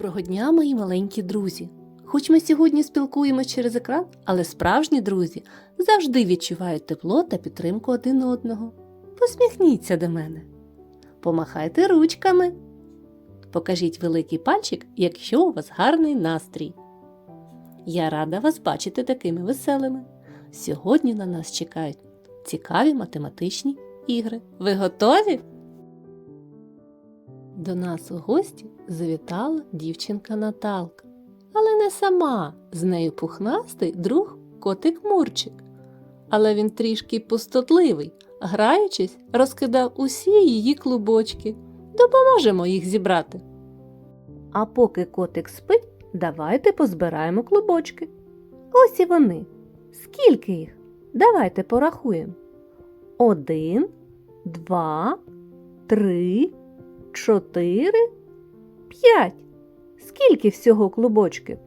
Доброго дня, мої маленькі друзі! Хоч ми сьогодні спілкуємось через екран, але справжні друзі завжди відчувають тепло та підтримку один одного. Посміхніться до мене. Помахайте ручками. Покажіть великий пальчик, якщо у вас гарний настрій. Я рада вас бачити такими веселими. Сьогодні на нас чекають цікаві математичні ігри. Ви готові? До нас у гості завітала дівчинка Наталка. Але не сама, з нею пухнастий друг котик Мурчик. Але він трішки пустотливий, граючись, розкидав усі її клубочки. Допоможемо їх зібрати. А поки котик спить, давайте позбираємо клубочки. Ось і вони. Скільки їх? Давайте порахуємо. Один, два, три, чотири, п'ять. Скільки всього клубочків?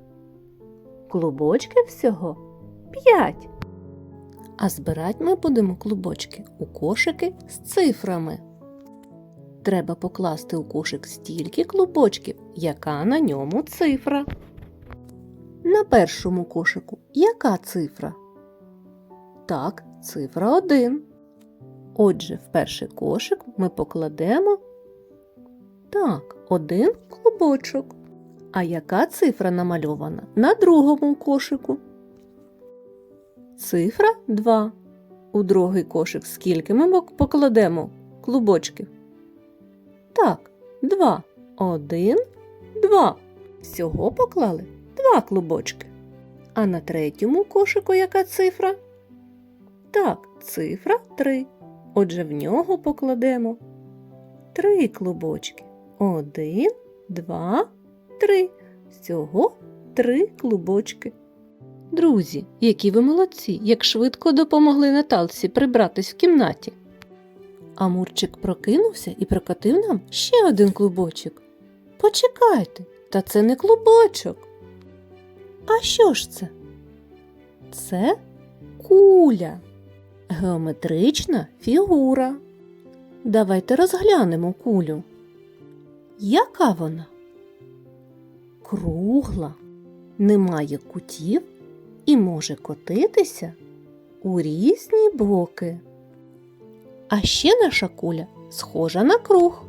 Клубочків всього п'ять. А збирати ми будемо клубочки у кошики з цифрами. Треба покласти у кошик стільки клубочків, яка на ньому цифра. На першому кошику яка цифра? Так, цифра 1. Отже, в перший кошик ми покладемо так, один клубочок. А яка цифра намальована на другому кошику? Цифра 2. У другий кошик скільки ми покладемо клубочків? Так, 2. Один, два. Всього поклали два клубочки. А на третьому кошику яка цифра? Так, цифра 3. Отже, в нього покладемо три клубочки. Один, два, три. Всього три клубочки. Друзі, які ви молодці, як швидко допомогли Наталці прибратись в кімнаті. А Мурчик прокинувся і прокатив нам ще один клубочок. Почекайте, та це не клубочок. А що ж це? Це куля, геометрична фігура. Давайте розглянемо кулю. Яка вона? Кругла, не має кутів і може котитися у різні боки. А ще наша куля схожа на круг.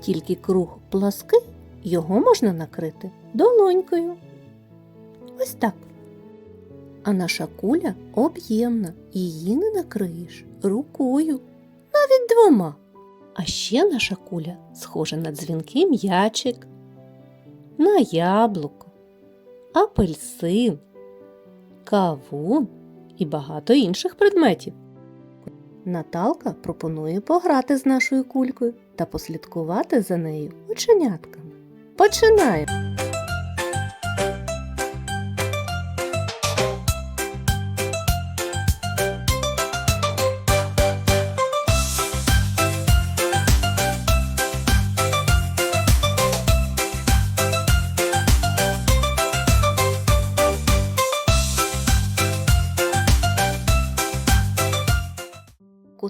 Тільки круг плаский, його можна накрити долонькою. Ось так. А наша куля об'ємна, її не накриєш рукою, навіть двома. А ще наша куля схожа на дзвінкий м'ячик, на яблуко, апельсин, кавун і багато інших предметів. Наталка пропонує пограти з нашою кулькою та послідкувати за нею оченятками. Починаємо!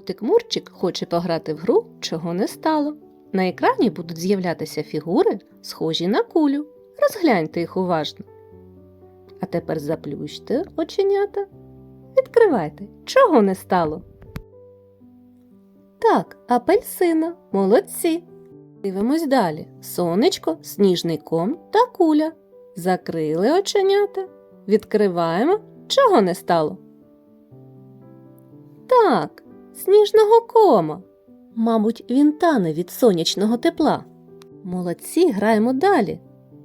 Котик Мурчик хоче пограти в гру, чого не стало. На екрані будуть з'являтися фігури, схожі на кулю. Розгляньте їх уважно. А тепер заплющте оченята. Відкривайте, чого не стало. Так, апельсина, молодці. Дивимось далі. Сонечко, сніжний ком та куля. Закрили оченята. Відкриваємо, чого не стало. Так, сніжного кома. Мабуть, він тане від сонячного тепла. Молодці, граємо далі.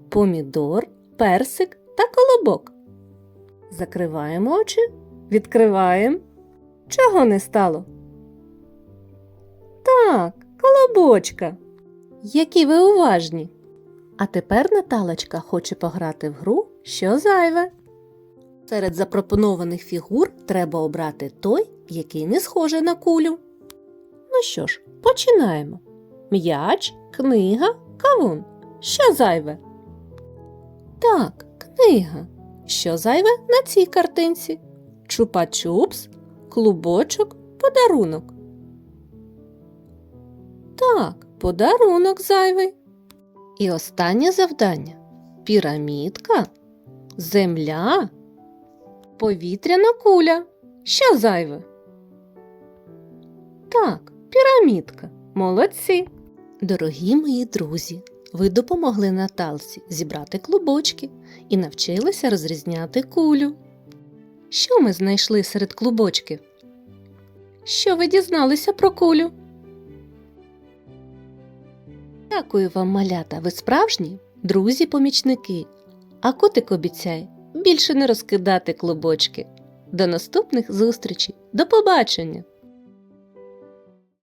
Помідор, персик та колобок. Закриваємо очі, відкриваємо. Чого не стало? Так, колобочка. Які ви уважні. А тепер Наталочка хоче пограти в гру, що зайве. Серед запропонованих фігур треба обрати той, який не схожий на кулю. Ну що ж, починаємо. М'яч, книга, кавун. Що зайве? Так, книга. Що зайве на цій картинці? Чупа-чупс, клубочок, подарунок. Так, подарунок зайвий. І останнє завдання пірамідка, земля, повітряна куля. Що зайве? Так, пірамідка. Молодці. Дорогі мої друзі, ви допомогли Наталці зібрати клубочки і навчилися розрізняти кулю. Що ми знайшли серед клубочків? Що ви дізналися про кулю? Дякую вам, малята, ви справжні друзі-помічники. А котик обіцяє більше не розкидати клубочки. До наступних зустрічей. До побачення!